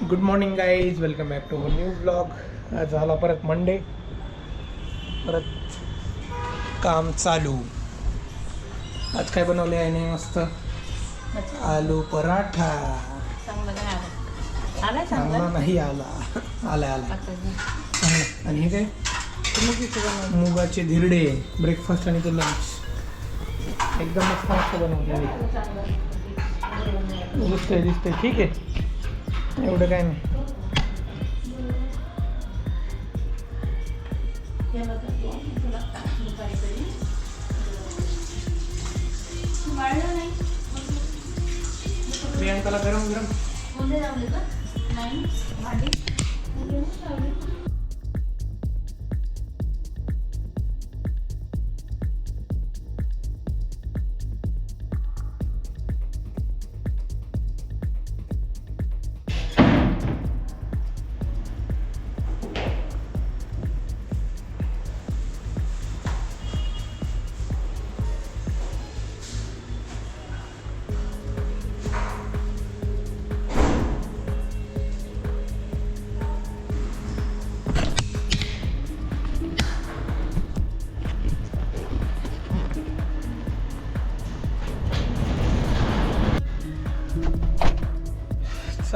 Good morning guys welcome back to new blog झाला परत Monday परत काम चालू. आज काय बनवले आहे नाही मस्त? आलू पराठा. चांगलं नाही आलं. आला. चांगला आणि हे काय. मुगाचे धिरडे. ब्रेकफास्ट आणि ते लंच एकदम मस्त मस्त बनवले दिसतंय दिसतंय. ठीक आहे. एवढं काय नाही. प्रियांकाला गरम गरम कोणते लावले का? नाही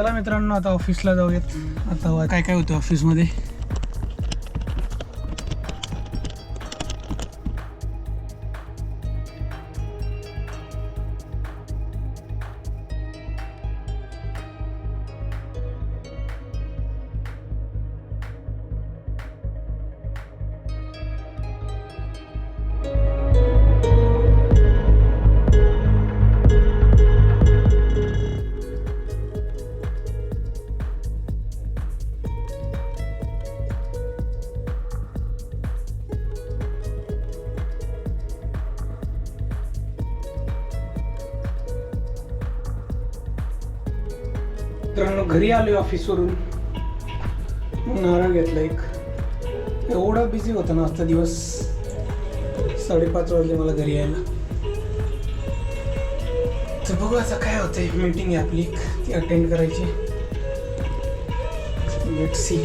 चला मित्रांनो आता ऑफिसला जाऊयात. आता काय काय होतं ऑफिसमध्ये मित्रांनो घरी आलोय ऑफिसवरून मग नारळ घेतला एक. एवढा बिझी होता ना आजचा दिवस. साडेपाच वाजले मला घरी यायला. तर बघू असं काय होतंय. मीटिंग आहे आपली. ती अटेंड करायची. लेट सी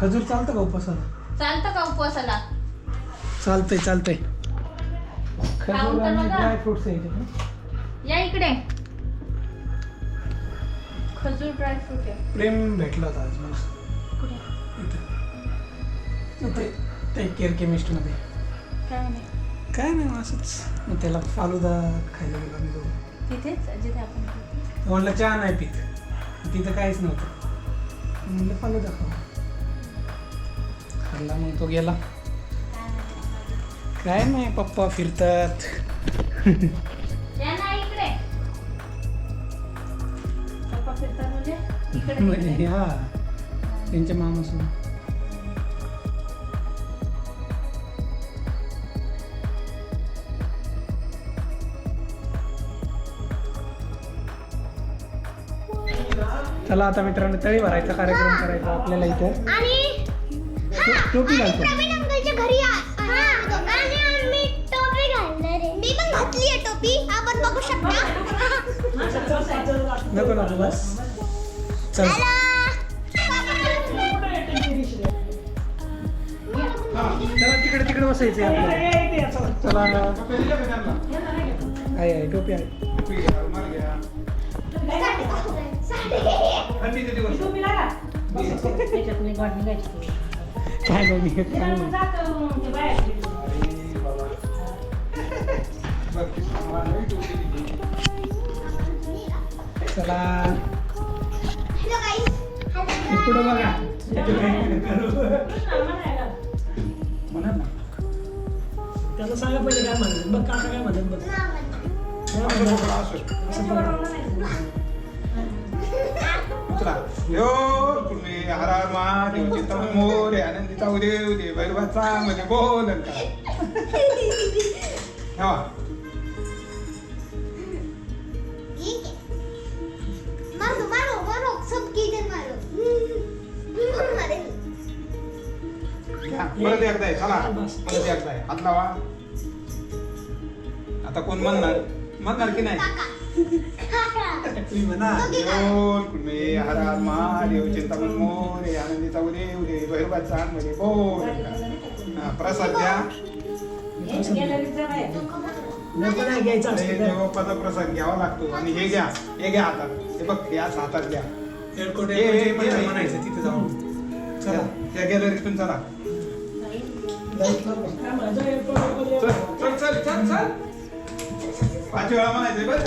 खजूर चालतं का उपवासाला? चालतं का उपवासाला? चालतंय चालतंय. खाऊन खजूर तर आणि बघा. ड्राय फ्रुट्स आहे इथे. या इकडे. खजूर ड्रायफ्रूट आहे. प्रेम भेटला होता आज मला कुठे? इथं. इथे ते केअर केमिस्टमध्ये काय नाही काय नाही मग असंच. मग त्याला फालुदा खायला गेलो मी दोघं. तिथेच? जिथे आपण. तो म्हणलं चहा नाही पित. तिथं काहीच नव्हतं. म्हणलं फालुदा खाऊ. खाल्ला मग तो गेला. काय नाही पप्पा फिरतात. म्हणजे? म्हणजे. हा त्यांच्या मामासोबत. चला आता मित्रांनो तळी भरायचा कार्यक्रम करायचा आपल्याला इथं. टोपी घालतो. प्रवीण अंकलच्या घरी आ- हा आणि आम्ही टोपी घालणार आहे. मी पण घातली आहे टोपी. आपण बघू शकता. नको नको बस. चल. तिकडे तिकडे बसायचं चला आहे आहे टोपी आहे. त्याच्यात मी गाठ निघायची. काय हे काय चला पुढं बघा म्हणा ना. त्याला सांगा पहिले काय म्हणत बघ काका काय म्हणत बघ Kau mana? Mana kini? Kakak. तुम्ही म्हणा देव कुर्मे हर हर महादेव चिंतामण मोरे आनंदीचा उदे उदे भैरवाचा मध्ये बोल. हा, प्रसाद असतं देवबाप्पाचा प्रसाद घ्यावा लागतो आणि हे घ्या. हे घ्या हातात. हे बघ हे असं हातात घ्या. हे- हे- हे- म्हणायचं तिथे जाऊन. चला त्या गॅलरीतून चला चल. चल चल चल चल. पाच वेळा म्हणायचंय बरं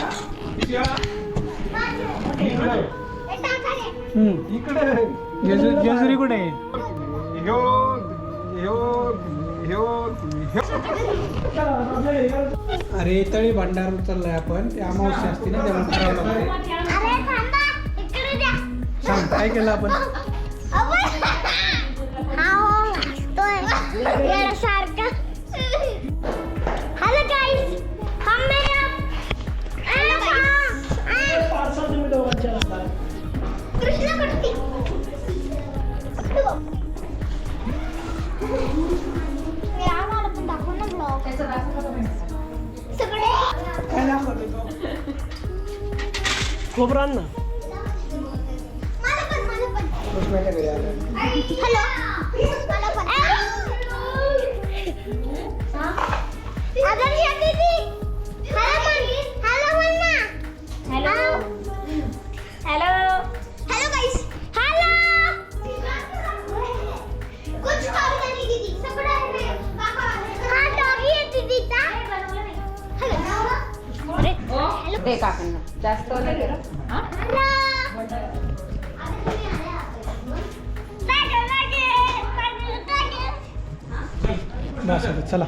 इकडे जेजुरी कुठे ह्यो ह्यो ह्यो अरे तळी भांडार चाललाय आपण. ते अमावस्या असते ना करावं लागते द्या सांग काय केलं आपण? पण कृष्णाच्या घरी आलं हॅलो मला पण अगं या दीदी हॅलो म्हण हॅलो म्हण ना hello hello hello guys hello कुछ काम नहीं दीदी सगळं आहे हा डॉगी आहे दीदीचा हॅलो अरे हॅलो ते काकांना जास्त होतं बस चला.